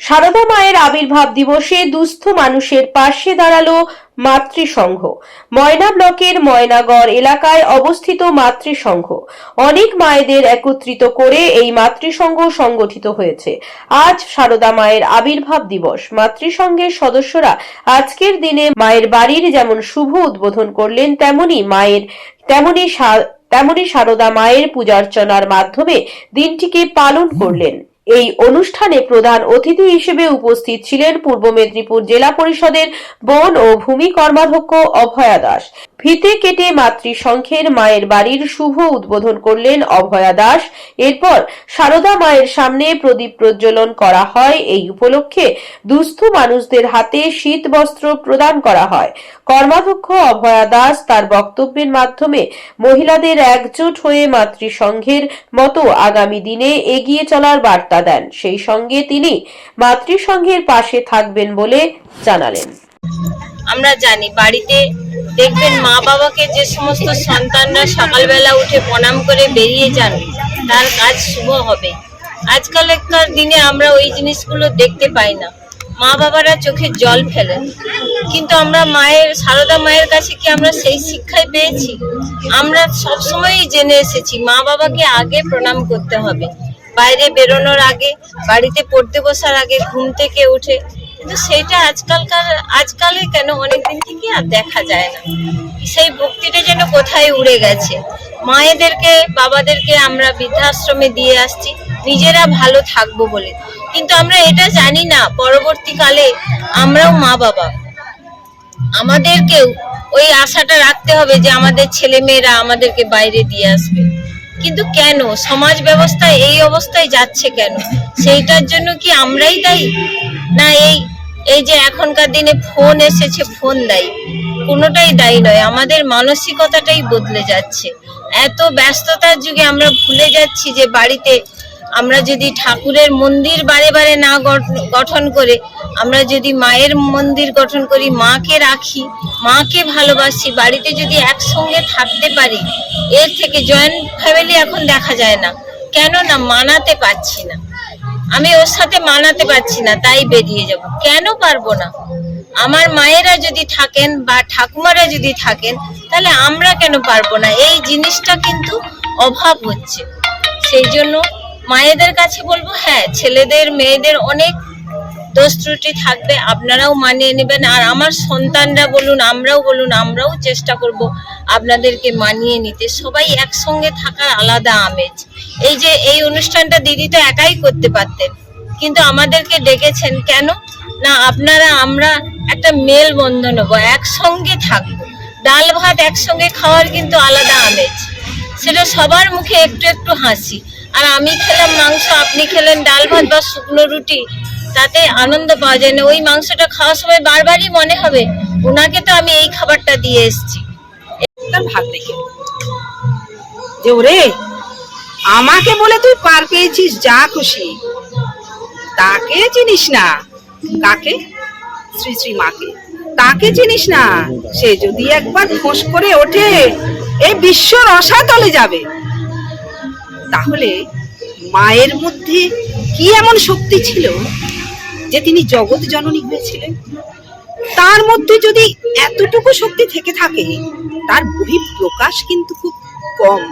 সারদা মায়ের আবির্ভাব দিবসে দুস্থ মানুষের পাশে দাঁড়াল মাতৃসংঘ। ময়না ব্লকের ময়নাগড় এলাকায় অবস্থিত মাতৃসংঘ। অনেক মায়েদের একত্রিত করে এই মাতৃসংঘ সংগঠিত হয়েছে। আজ সারদা মায়ের আবির্ভাব দিবস। মাতৃসংঘের সদস্যরা আজকের দিনে মায়ের বাড়ির যেমন শুভ উদ্বোধন করলেন, তেমনি মায়ের, তেমনি তেমনি সারদা মায়ের পূজার্চনার মাধ্যমে দিনটিকে পালন করলেন। এই অনুষ্ঠানে প্রধান অতিথি হিসেবে উপস্থিত ছিলেন পূর্ব মেদিনীপুর জেলা পরিষদের বন ও ভূমি কর্মাধ্যক্ষ অভয়া দাস। ফিতে কেটে মাতৃসংঘের মায়ের বাড়ির শুভ উদ্বোধন করলেন অভয়া দাস। এরপর সারদা মায়ের সামনে প্রদীপ প্রজ্বলন করা হয়। এই উপলক্ষে দুস্থ মানুষদের হাতে শীত বস্ত্র প্রদান করা হয়। কর্মাধ্যক্ষ অভয়া দাস তার বক্তব্যের মাধ্যমে মহিলাদের একজোট হয়ে মাতৃসংঘের মতো আগামী দিনে এগিয়ে চলার বার্তা দেন। সেই সঙ্গে তিনি মাতৃসংঘের পাশে থাকবেন বলে জানালেন। আমরা জানি, বাড়িতে দেখবেন মা বাবাকে যে সমস্ত সন্তানরা সকালবেলা উঠে প্রণাম করে বেরিয়ে যান, তার কাজ শুভ হবে। আজকালকার দিনে আমরা ওই জিনিসগুলো দেখতে পাই না। মা বাবারা চোখে জল ফেলেন কিন্তু আমরা মায়ের, সারদা মায়ের কাছে কি আমরা সেই শিক্ষাই পেয়েছি? আমরা সবসময়ই জেনে এসেছি মা বাবাকে আগে প্রণাম করতে হবে। বাইরে বেরোনোর আগে, বাড়িতে পড়তে বসার আগে ঘুম থেকে উঠে। কিন্তু সেইটা আজকালকার, আজকালে কেন অনেকদিন থেকে আর দেখা যায় না। সেই ভক্তিটা যেন কোথায় উড়ে গেছে। মায়েদেরকে, বাবাদেরকে আমরা বৃদ্ধাশ্রমে দিয়ে আসছি, নিজেরা ভালো থাকব বলে। কিন্তু আমরা এটা জানি না, পরবর্তীকালে আমরাও মা বাবা। আমাদেরকেও ওই আশাটা রাখতে হবে যে আমাদের ছেলে মেয়েরা আমাদেরকে বাইরে দিয়ে আসবে। কিন্তু কেন? সমাজ ব্যবস্থা এই অবস্থায় যাচ্ছে কেন? সেইটার জন্য কি আমরাই দায়ী? না এই এই যে এখনকার দিনে ফোন এসেছে, ফোন দায়ী। কোনোটাই দায়ী নয়। আমাদের মানসিকতাটাই বদলে যাচ্ছে। এত ব্যস্ততার যুগে আমরা ভুলে যাচ্ছি যে বাড়িতে আমরা যদি ঠাকুরের মন্দির বারে বারে না গঠ- গঠন করে, আমরা যদি মায়ের মন্দির গঠন করি, মাকে রাখি, মাকে ভালোবাসি, বাড়িতে যদি একসঙ্গে থাকতে পারি, এর থেকে জয়েন্ট ফ্যামিলি এখন দেখা যায় না। কেন না মানাতে পারছি না। আমি ওর সাথে মানাতে পারছি না, তাই বেরিয়ে যাব। কেন পারব না? আমার মায়েরা যদি থাকেন বা ঠাকুমারা যদি থাকেন, তাহলে আমরা কেন পারব না? এই জিনিসটা কিন্তু অভাব হচ্ছে। সেই জন্য মায়েদের কাছে বলব হ্যাঁ ছেলেদের, মেয়েদের অনেক দোষ ত্রুটি থাকবে, আপনারাও মানিয়ে নেবেন। আর আমার সন্তানরা বলুন, আমরাও বলুন, আমরাও চেষ্টা করব আপনাদেরকে মানিয়ে নিতে। সবাই একসঙ্গে থাকার আলাদা আমেজ। এই যে, এই অনুষ্ঠানটা দিদি তো একাই করতে পারতেন, কিন্তু আমাদেরকে ডেকেছেন কেন? না, আপনারা, আমরা একটা মেল বন্ধন হব, একসঙ্গে থাকব। ডাল ভাত একসঙ্গে খাওয়ার কিন্তু আলাদা আমেজ। সেটা সবার মুখে একটু একটু হাসি। আর আমি খেলাম মাংস, আপনি খেলেন ডাল ভাত বা শুকনো রুটি, তাতে আনন্দ পাওয়া যায় না। ওই মাংসটা খাওয়ার সময় বারবারই মনে হবে, ওনাকে তো আমি এই খাবারটা দিয়ে এসেছি। দেখে। যে ওরে, আমাকে বলে তুই পার পেয়েছিস, যা খুশি। তাকে চিনিস না। কাকে? শ্রী শ্রী মাকে। তাকে চিনিস না। সে যদি একবার ফোঁস করে ওঠে এই বিশ্ব রসাতলে যাবে। তাহলে মায়ের মধ্যে কি এমন শক্তি ছিল যে তিনি জগৎ জননী হয়েছিলেন? তার মধ্যে যদি এতটুকু শক্তি থেকে থাকে, তার বহি প্রকাশ কিন্তু খুব কম।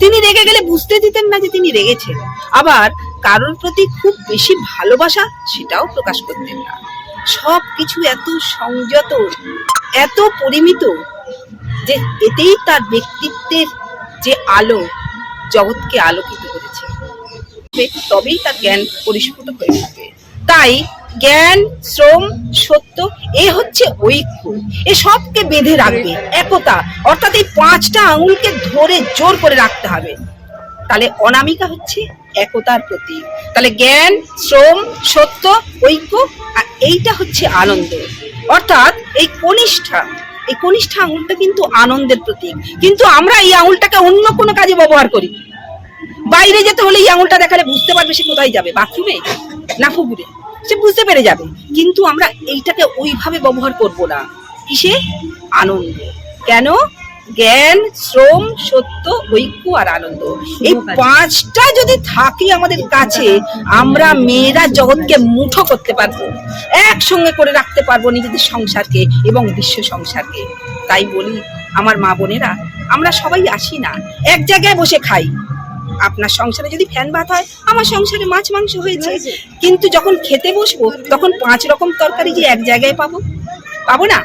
তিনি রেগে গেলে বুঝতে দিতেন না যে তিনি রেগেছেন। আবার কারোর প্রতি খুব বেশি ভালোবাসা সেটাও প্রকাশ করতেন না। সব কিছু এত সংযত, এত পরিমিত যে এতেই তার ব্যক্তিত্বের যে আলো জগৎকে আলোকিত করেছে। তবেই তার জ্ঞান পরিস্ফুট হয়ে থাকে। তাই জ্ঞান, শ্রম, সত্য, এ হচ্ছে ঐক্য। এ সবকে বেঁধে রাখবে। একতা, অর্থাৎ এই পাঁচটা আঙুলকে ধরে জোর করে রাখতে হবে। তাহলে অনামিকা হচ্ছে একতার প্রতীক। তাহলে জ্ঞান, শ্রম, সত্য, ঐক্য, আর এইটা হচ্ছে আনন্দ। অর্থাৎ এই কনিষ্ঠা এই কনিষ্ঠ আঙুলটা কিন্তু আনন্দের প্রতীক। কিন্তু আমরা এই আঙুলটাকে অন্য কোনো কাজে ব্যবহার করি বাইরে যেতে হলে এই আঙুলটা দেখালে বুঝতে পারবে সে কোথায় যাবে, বাথরুমে না পুকুরে? সে বুঝতে পেরে যাবে। কিন্তু আমরা এইটাকে ওইভাবে ব্যবহার করব না। কিসে? আনন্দ। কেন? জ্ঞান শ্রম সত্য ঐক্য আর আনন্দ। এই পাঁচটা যদি থাকে আমাদের কাছে আমরা মেয়েরা জগৎকে মুঠো করতে পারব। একসঙ্গে করে রাখতে পারব নিজেদের সংসারকে এবং বিশ্ব সংসারকে। তাই বলি আমার মা বোনেরা আমরা সবাই আসি না। এক জায়গায় বসে খাই। আপনার সংসারে যদি ফ্যান ভাত হয় আমার সংসারে মাছ মাংস হয়েছে। কিন্তু যখন খেতে বসবো তখন পাঁচ রকম তরকারি যে এক জায়গায় পাবো। পাবো না?